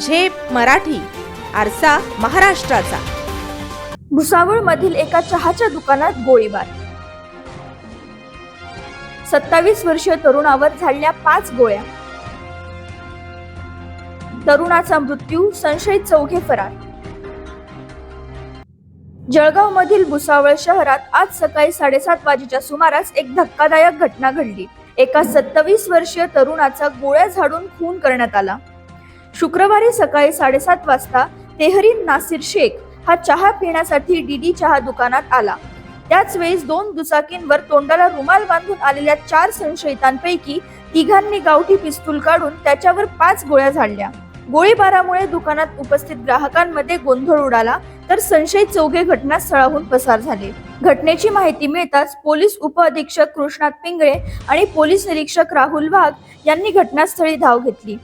झेप मराठी आरसा महाराष्ट्राचा. भुसावळ मधील एका चहाच्या दुकानात गोळीबार. सत्तावीस वर्षीय तरुणावर झाडल्या पाच गोळ्या. तरुणाचा मृत्यू संशयित चौघे फरार. जळगाव मधील भुसावळ शहरात आज सकाळी साडेसात वाजेच्या सुमारास एक धक्कादायक घटना घडली. एका सत्तावीस वर्षीय तरुणाचा गोळ्या झाडून खून करण्यात आला. शुक्रवारी सकाळी साडेसात वाजता तेहरीन नासिर शेख हा चहा पिण्यासाठी डीडी चहा दुकानात आला. त्याच वेळेस दोन दुचाकींवर तोंडाला रुमाल बांधून आलेल्या चार संशयितांपैकी तिघांनी गावठी पिस्तूल काढून त्याच्यावर पाच गोळ्या झाडल्या. गोळीबारामुळे दुकानात उपस्थित ग्राहकांमध्ये गोंधळ उडाला तर संशयित चौघे घटनास्थळाहून पसार झाले. घटनेची माहिती मिळताच पोलीस उपअधीक्षक कृष्णात पिंगळे आणि पोलीस निरीक्षक राहुल वाघ यांनी घटनास्थळी धाव घेतली.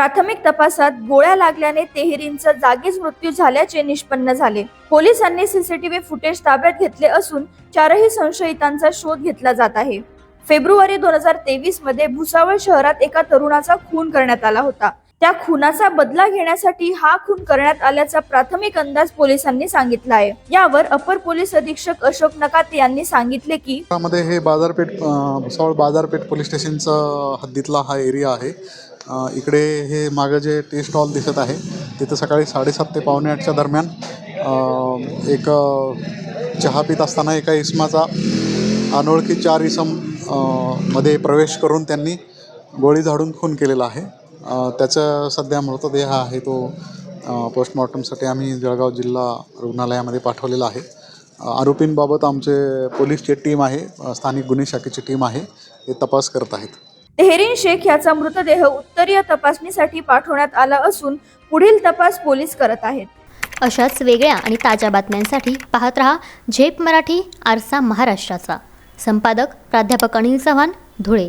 प्राथमिक तपासात गोळ्या लागल्याने तेहरींचा जागीच मृत्यू झाल्याचे निष्पन्न झाले. पोलिसांनी सीसीटीव्ही फुटेज ताब्यात घेतले असून चारही संशयितांचा शोध घेतला जात आहे. फेब्रुवारी दोन हजार तेवीसमध्ये भुसावळ शहरात एका तरुणाचा खून करण्यात आला होता. त्या खुनाचा बदला घेण्यासाठी हा खून करण्यात आल्याचा प्राथमिक अंदाज पोलिसांनी सांगितला आहे. यावर अपर पोलीस अधीक्षक अशोक नकाते यांनी सांगितले की हे बाजारपेठ भुसावळ बाजारपेठ पोलीस स्टेशनचा हद्दीतला हा एरिया आहे. इकडे हे मागं जे टी स्टॉल दिसत आहे तिथं सकाळी साडेसात ते पावणे आठच्या दरम्यान एक चहा पित असताना एका इसमाचा अनोळखी चार इसममध्ये प्रवेश करून त्यांनी गोळी झाडून खून केलेला आहे. अ, त्याचा सध्या मृतदेह आहे तो पोस्टमॉर्टमसाठी आम्ही जळगाव जिल्हा रुग्णालयामध्ये पाठवलेला आहे. आरोपींबाबत आमचे पोलीसची टीम आहे स्थानिक गुन्हे शाखेची टीम आहे ते तपास करत आहेत. तेहरीन शेख याचा मृतदेह उत्तरीय तपासणीसाठी पाठवण्यात आला असून पुढील तपास पोलीस करत आहेत. अशाच वेगळ्या आणि ताज्या बातम्यांसाठी पाहत रहा झेप मराठी आरसा महाराष्ट्राचा. संपादक प्राध्यापक अनिल चव्हाण धुळे.